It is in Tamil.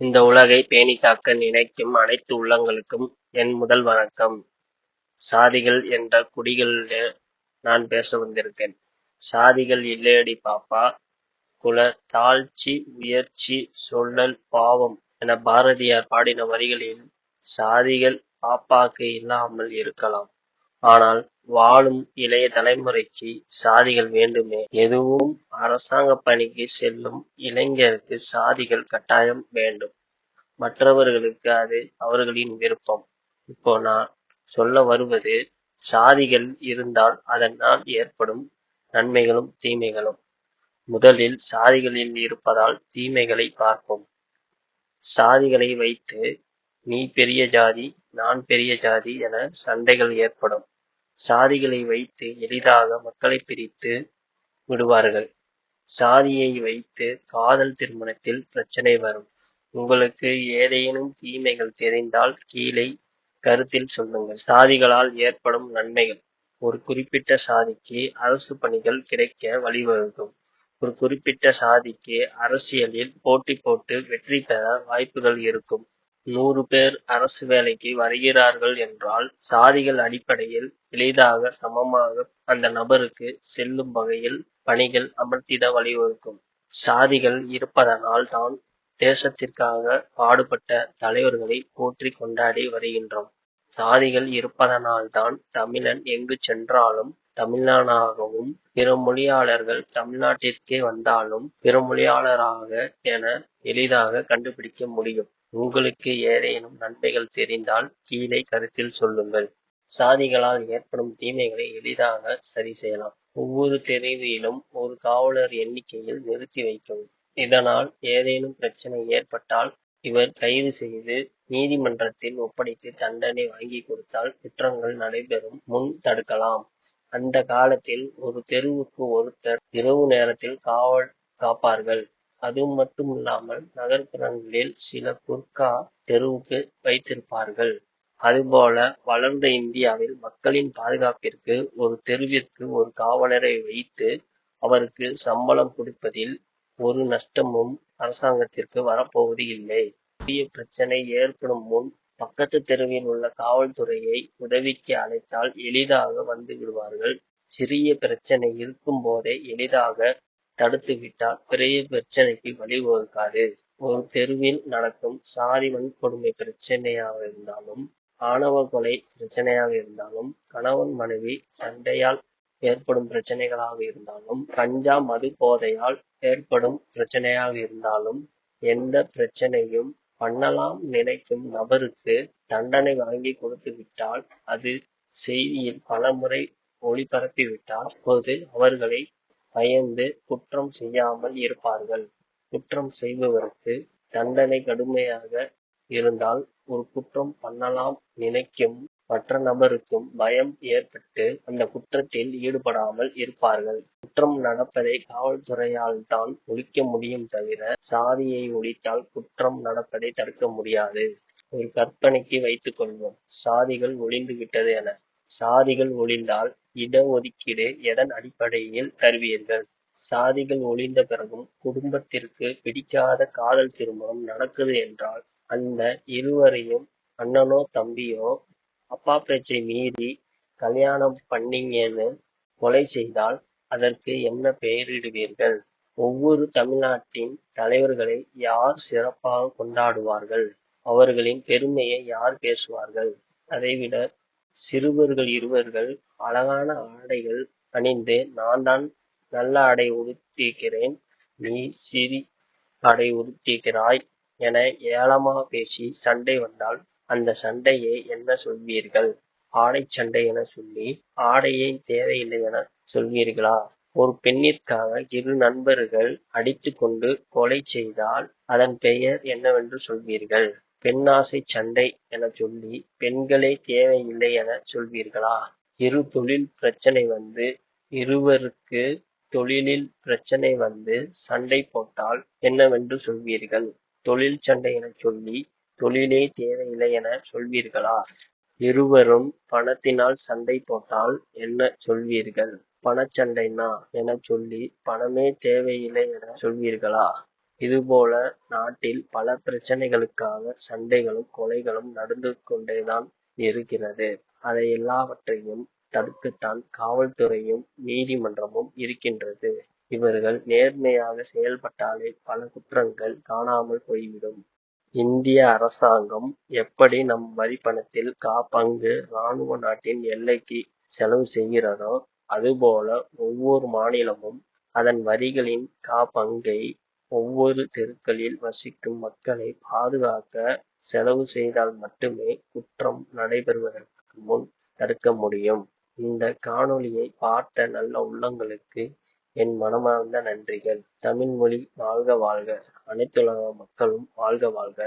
இந்த உலகை பேணிக்காக்க நினைக்கும் அனைத்து உள்ளங்களுக்கும் என் முதல் வணக்கம். சாதிகள் என்ற குடிகளிலே நான் பேச வந்திருக்கேன். சாதிகள் இல்லையடி பாப்பா குல தாழ்ச்சி உயர்ச்சி சொல்லல் பாவம் என பாரதியார் பாடின வரிகளில் சாதிகள் பாப்பாக்கு இல்லாமல் இருக்கலாம். ஆனால் வாழும் இளைய தலைமுறைக்கு சாதிகள் வேண்டுமே. எதுவும் அரசாங்க பணிக்கு செல்லும் இளைஞருக்கு சாதிகள் கட்டாயம் வேண்டும். மற்றவர்களுக்கு அது அவர்களின் விருப்பம். இப்போ நான் சொல்ல வருவது சாதிகள் இருந்தால் அதனால் ஏற்படும் நன்மைகளும் தீமைகளும். முதலில் சாதிகளில் இருப்பதால் தீமைகளை பார்ப்போம். சாதிகளை வைத்து நீ பெரிய ஜாதி நான் பெரிய ஜாதி என சண்டைகள் ஏற்படும். சாதிகளை வைத்து எளிதாக மக்களை பிரித்து விடுவார்கள். சாதியை வைத்து காதல் திருமணத்தில் பிரச்சனை வரும். உங்களுக்கு ஏதேனும் தீமைகள் தெரிந்தால் கீழே கருத்தில் சொல்லுங்கள். சாதிகளால் ஏற்படும் நன்மைகள் ஒரு குறிப்பிட்ட சாதிக்கு அரசு பணிகள் கிடைக்க வழிவகுக்கும். ஒரு குறிப்பிட்ட சாதிக்கு அரசியலில் போட்டி போட்டு வெற்றி பெற வாய்ப்புகள் இருக்கும். நூறு பேர் அரசு வேலைக்கு வருகிறார்கள் என்றால் சாதிகள் அடிப்படையில் எளிதாக சமமாக அந்த நபருக்கு செல்லும் வகையில் பணிகள் அமர்த்திட வழிவகுக்கும். சாதிகள் இருப்பதனால் தான் தேசத்திற்காக பாடுபட்ட தலைவர்களை போற்றி கொண்டாடி வருகின்றோம். சாதிகள் இருப்பதனால்தான் தமிழன் எங்கு சென்றாலும் தமிழனாகவும் பிற மொழியாளர்கள் தமிழ்நாட்டிற்கே வந்தாலும் பிற மொழியாளராக என எளிதாக கண்டுபிடிக்க முடியும். உங்களுக்கு ஏதேனும் நன்மைகள் தெரிந்தால் கீழே கருத்தில் சொல்லுங்கள். சாதிகளால் ஏற்படும் தீமைகளை எளிதாக சரி செய்யலாம். ஒவ்வொரு தெருவிலும் ஒரு காவலர் எண்ணிக்கையில் நிறுத்தி வைக்கவும். இதனால் ஏதேனும் பிரச்சனை ஏற்பட்டால் இவர் கைது செய்து நீதிமன்றத்தில் ஒப்படைத்து தண்டனை வாங்கி கொடுத்தால் குற்றங்கள் நடைபெறும் முன் தடுக்கலாம். அந்த காலத்தில் ஒரு தெருவுக்கு ஒருத்தர் இரவு நேரத்தில் காவல் காப்பார்கள். அது மட்டும் இல்லாமல் நகர்ப்புறங்களில் சில குர்கா தெருவுக்கு வைத்திருப்பார்கள். அதுபோல வளர்ந்த இந்தியாவில் மக்களின் பாதுகாப்பிற்கு ஒரு தெருவிற்கு ஒரு காவலரை வைத்து அவருக்கு சம்பளம் கொடுப்பதில் ஒரு நஷ்டமும் அரசாங்கத்திற்கு வரப்போவது இல்லை. பெரிய பிரச்சனை ஏற்படும் முன் பக்கத்து தெருவில் உள்ள காவல்துறையை உதவிக்கு அழைத்தால் எளிதாக வந்து விடுவார்கள். சிறிய பிரச்சனை இருக்கும் போதே எளிதாக தடுத்துவிட்டால் பெரிய பிரச்சனைக்கு வழிவகுக்காது. ஒரு தெருவில் நடக்கும் சாதி வன்கொடுமை பிரச்சனையாக இருந்தாலும் ஆணவ கொலை பிரச்சனையாக இருந்தாலும் கணவன் மனைவி சண்டையால் ஏற்படும் பிரச்சனைகளாக இருந்தாலும் கஞ்சா மது போதையால் ஏற்படும் பிரச்சனையாக இருந்தாலும் எந்த பிரச்சனையும் பண்ணலாம் நினைக்கும் நபருக்கு தண்டனை வாங்கி கொடுத்துவிட்டால் அது செய்தியில் பலமுறை ஒளிபரப்பிவிட்டால் அப்போது அவர்களை பயந்து குற்றம் செய்யாமல் இருப்பார்கள். குற்றம் செய்பவருக்கு தண்டனை கடுமையாக இருந்தால் ஒரு குற்றம் பண்ணலாம் நினைக்கும் மற்ற நபருக்கும் பயம் ஏற்பட்டு அந்த குற்றத்தில் ஈடுபடாமல் இருப்பார்கள். குற்றம் நடப்பதை காவல்துறையால்தான் ஒழிக்க முடியும் தவிர சாதியை ஒழித்தால் குற்றம் நடப்பதை தடுக்க முடியாது. ஒரு கற்பனைக்கு வைத்துக் கொள்வோம் சாதிகள் ஒழிந்து விட்டது என. சாதிகள் ஒழிந்தால் இட ஒதுக்கீடு எதன் அடிப்படையில் தருவீர்கள். சாதிகள் ஒழிந்த பிறகும் குடும்பத்திற்கு பிடிக்காத காதல் திருமணம் நடக்குது என்றால் அந்த இருவரையும் அண்ணனோ தம்பியோ அப்பா பேச்சை மீறி கல்யாணம் பண்ணீங்கன்னு கொலை செய்தால் அதற்கு என்ன பெயரிடுவீர்கள். ஒவ்வொரு தமிழ்நாட்டின் தலைவர்களை யார் சிறப்பாக கொண்டாடுவார்கள். அவர்களின் பெருமையை யார் பேசுவார்கள். அதைவிட சிறுவர்கள் இருவர்கள் அழகான ஆடைகள் அணிந்து நான்தான் நல்ல ஆடை உடுத்தியிருக்கிறேன் நீ சிறி ஆடை உடுத்தியிருக்கிறாய் என ஏளனமா பேசி சண்டை வந்தால் அந்த சண்டையை என்ன சொல்வீர்கள். ஆடைச் சண்டை என சொல்லி ஆடையே தேவையில்லை என சொல்வீர்களா. ஒரு பெண்ணிற்காக இரு நண்பர்கள் அடித்துக் கொண்டு கொலை செய்தால் அதன் பெயர் என்னவென்று சொல்வீர்கள். பெண்ணாசை சண்டை என சொல்லி பெண்களே தேவையில்லை என சொல்வீர்களா. இரு தொழில் பிரச்சனை வந்து இருவருக்கு தொழிலில் பிரச்சனை வந்து சண்டை போட்டால் என்னவென்று சொல்வீர்கள். தொழில் சண்டை என சொல்லி தொழிலே தேவையில்லை என சொல்வீர்களா. இருவரும் பணத்தினால் சண்டை போட்டால் என்ன சொல்வீர்கள். பணச்சண்டைனா என சொல்லி பணமே தேவையில்லை என சொல்வீர்களா. இதுபோல நாட்டில் பல பிரச்சனைகளுக்காக சண்டைகளும் கொலைகளும் நடந்து கொண்டேதான் இருக்கிறது. அதை எல்லாவற்றையும் தடுக்கத்தான் காவல்துறையும் நீதிமன்றமும் இருக்கின்றது. இவர்கள் நேர்மையாக செயல்பட்டாலே பல குற்றங்கள் காணாமல் போய்விடும். இந்திய அரசாங்கம் எப்படி நம் வரிப்பணத்தில் கா பங்கு ராணுவ நாட்டின் எல்லைக்கு செலவு செய்கிறதோ அதுபோல ஒவ்வொரு மாநிலமும் அதன் வரிகளின் கா பங்கை ஒவ்வொரு தெருக்களில் வசிக்கும் மக்களை பாதுகாக்க செலவு செய்தால் மட்டுமே குற்றம் நடைபெறுவதற்கு முன் தடுக்க முடியும். இந்த காணொளியை பார்த்த நல்ல உள்ளங்களுக்கு என் மனமார்ந்த நன்றிகள். தமிழ் மொழி வாழ்க வாழ்க! அனைத்துலக மக்களும் வாழ்க வாழ்க!